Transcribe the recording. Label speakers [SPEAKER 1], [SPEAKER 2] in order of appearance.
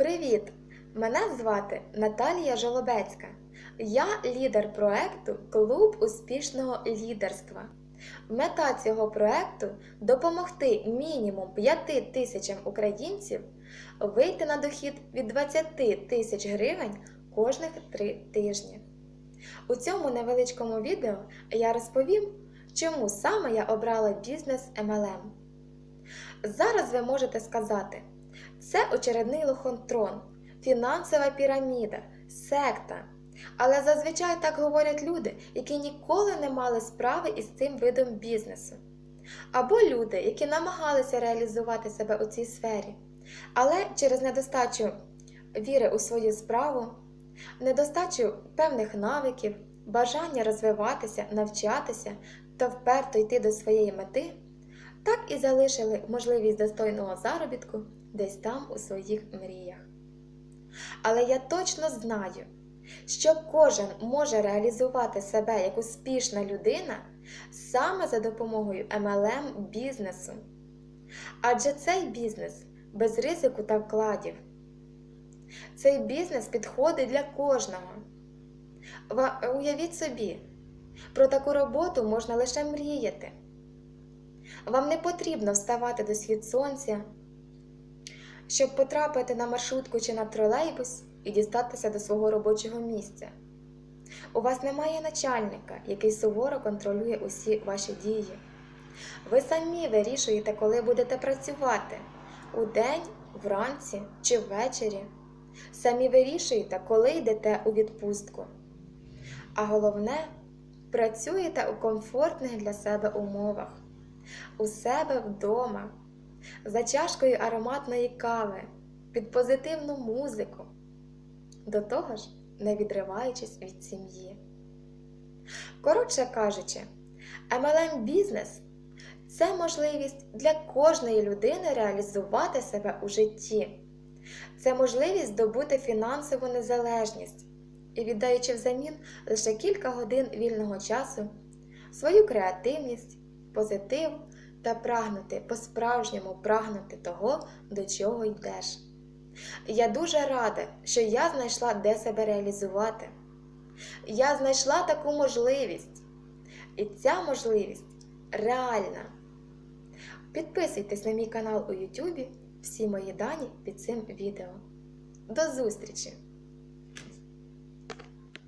[SPEAKER 1] Привіт! Мене звати Наталія Жолобецька. Я лідер проекту Клуб успішного лідерства. Мета цього проекту допомогти мінімум 5 тисячам українців вийти на дохід від 20 тисяч гривень кожних 3 тижні. У цьому невеличкому відео я розповім, чому саме я обрала бізнес MLM. Зараз ви можете сказати, це очередний лохонтрон, фінансова піраміда, секта. Але зазвичай так говорять люди, які ніколи не мали справи із цим видом бізнесу. Або люди, які намагалися реалізувати себе у цій сфері, але через недостачу віри у свою справу, недостачу певних навиків, бажання розвиватися, навчатися та вперто йти до своєї мети, так і залишили можливість достойного заробітку десь там у своїх мріях. Але я точно знаю, що кожен може реалізувати себе як успішна людина саме за допомогою MLM бізнесу. Адже цей бізнес без ризику та вкладів. Цей бізнес підходить для кожного. Уявіть собі, про таку роботу можна лише мріяти. Вам не потрібно вставати до схід сонця, щоб потрапити на маршрутку чи на тролейбус і дістатися до свого робочого місця. У вас немає начальника, який суворо контролює усі ваші дії. Ви самі вирішуєте, коли будете працювати удень, вранці чи ввечері. Самі вирішуєте, коли йдете у відпустку. А головне, працюєте у комфортних для себе умовах, у себе вдома, за чашкою ароматної кави, під позитивну музику, до того ж, не відриваючись від сім'ї. Коротше кажучи, MLM бізнес це можливість для кожної людини реалізувати себе у житті. Це можливість здобути фінансову незалежність і віддаючи взамін лише кілька годин вільного часу, свою креативність, позитив та прагнути по-справжньому прагнути того, до чого йдеш. Я дуже рада, що я знайшла де себе реалізувати. Я знайшла таку можливість. І ця можливість реальна. Підписуйтесь на мій канал у YouTube, всі мої дані під цим відео. До зустрічі!